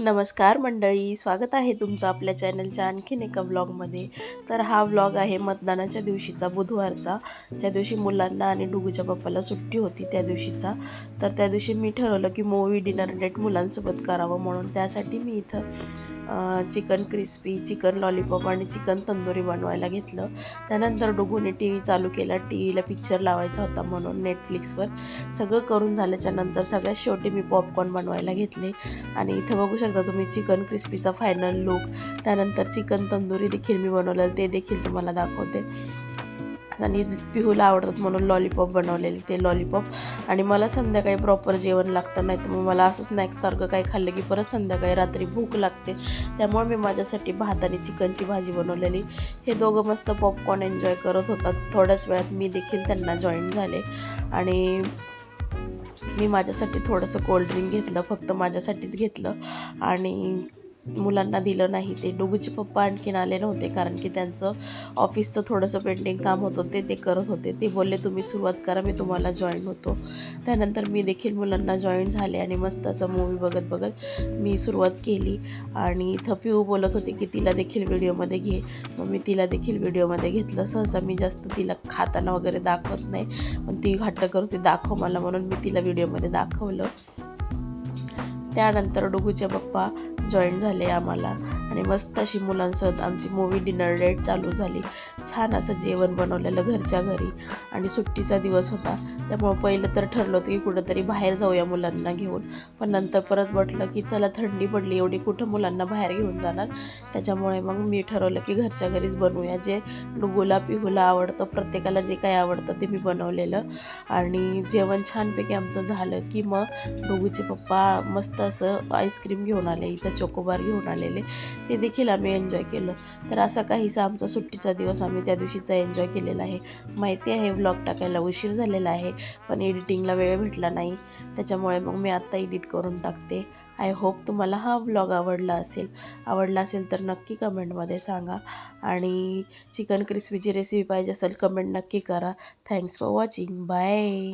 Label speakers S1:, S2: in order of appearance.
S1: नमस्कार मंडळी स्वागत आहे तुमचं आपल्या चॅनलच्या आणखीन एका व्लॉगमध्ये. तर हा व्लॉग आहे मतदानाच्या दिवशीचा बुधवारचा. ज्या दिवशी मुलांना आणि डुगूच्या पप्पाला सुट्टी होती त्या दिवशीचा. तर त्या दिवशी मी ठरवलं की मूवी डिनर डेट मुलांसोबत करावं म्हणून. त्यासाठी मी इथं चिकन क्रिस्पी चिकन लॉलीपॉप आणि चिकन तंदुरी बनवायला घेतलं. त्यानंतर डोगूने टी व्ही चालू केला. टी व्हीला पिक्चर लावायचा होता म्हणून नेटफ्लिक्सवर सगळं करून झाल्याच्यानंतर सगळ्यात शेवटी मी पॉपकॉर्न बनवायला घेतले. आणि इथं बघू शकता तुम्ही चिकन क्रिस्पीचा फायनल लुक त्यानंतर चिकन तंदुरी देखील मी बनवलेलं ते देखील तुम्हाला दाखवते. आणि पिहूला आवडतात म्हणून लॉलीपॉप बनवलेले ते लॉलीपॉप आणि मला संध्याकाळी प्रॉपर जेवण लागतं नाही तर मग मला असं स्नॅक्ससारखं काही खाल्लं की परत संध्याकाळी रात्री भूक लागते. त्यामुळे मी माझ्यासाठी भात आणि चिकनची भाजी बनवलेली. हे दोघं मस्त पॉपकॉर्न एन्जॉय करत होतात. थोड्याच वेळात मी देखील त्यांना जॉईन झाले. आणि मी माझ्यासाठी थोडंसं कोल्ड्रिंक घेतलं फक्त माझ्यासाठीच घेतलं. आणि मुलांना दिलं नाही. ते डोगूचे पप्पा आणखीन आले नव्हते कारण की त्यांचं ऑफिसचं थोडंसं पेंडिंग काम होतं ते ते करत होते. ते बोलले तुम्ही सुरुवात करा मी तुम्हाला जॉईन होतो. त्यानंतर मी देखील मुलांना जॉईन झाले आणि मस्त असं मूवी बघत बघत मी सुरुवात केली. आणि इथं पिऊ बोलत होते की तिला देखील व्हिडिओमध्ये घे. मग मी तिला देखील व्हिडिओमध्ये घेतलं. सहसा मी जास्त तिला खाताना वगैरे दाखवत नाही पण ती हट्ट करते दाखव मला म्हणून मी तिला व्हिडिओमध्ये दाखवलं. त्यानंतर डुगूचे पप्पा जॉईन झाले आम्हाला. आणि मस्त अशी मुलांसोबत आमची मूवी डिनर डेट चालू झाली. छान असं जेवण बनवलेलं घरच्या घरी. आणि सुट्टीचा दिवस होता. त्यामुळं पहिलं तर ठरलं होतं की कुठंतरी बाहेर जाऊया मुलांना घेऊन. पण नंतर परत म्हटलं की चला थंडी पडली एवढी कुठं मुलांना बाहेर घेऊन जाणार? त्याच्यामुळे मग मी ठरवलं की घरच्या घरीच बनवूया. जे गुलाबी पिहूला आवडतं प्रत्येकाला जे काही आवडतं ते मी बनवलेलं. आणि जेवण छानपैकी आमचं झालं की मग डोगूचे पप्पा मस्त असं आईस्क्रीम घेऊन आले इथं चोकोबार घेऊन आलेले. ते देखील आम्ही एन्जॉय केलं. तर असा काहीसा आमचा सुट्टीचा दिवस आम्ही त्या दिवशीचा एन्जॉय केलेला आहे. माहिती आहे व्लॉग टाकायला उशीर झालेला आहे पण एडिटिंगला वेळ भेटला नाही. त्याच्यामुळे मग मी आत्ता एडिट करून टाकते. आय होप तुम्हाला हा ब्लॉग आवडला असेल. आवडला असेल तर नक्की कमेंटमध्ये सांगा. आणि चिकन क्रिस्पीची रेसिपी पाहिजे असेल कमेंट नक्की करा. Thanks for watching bye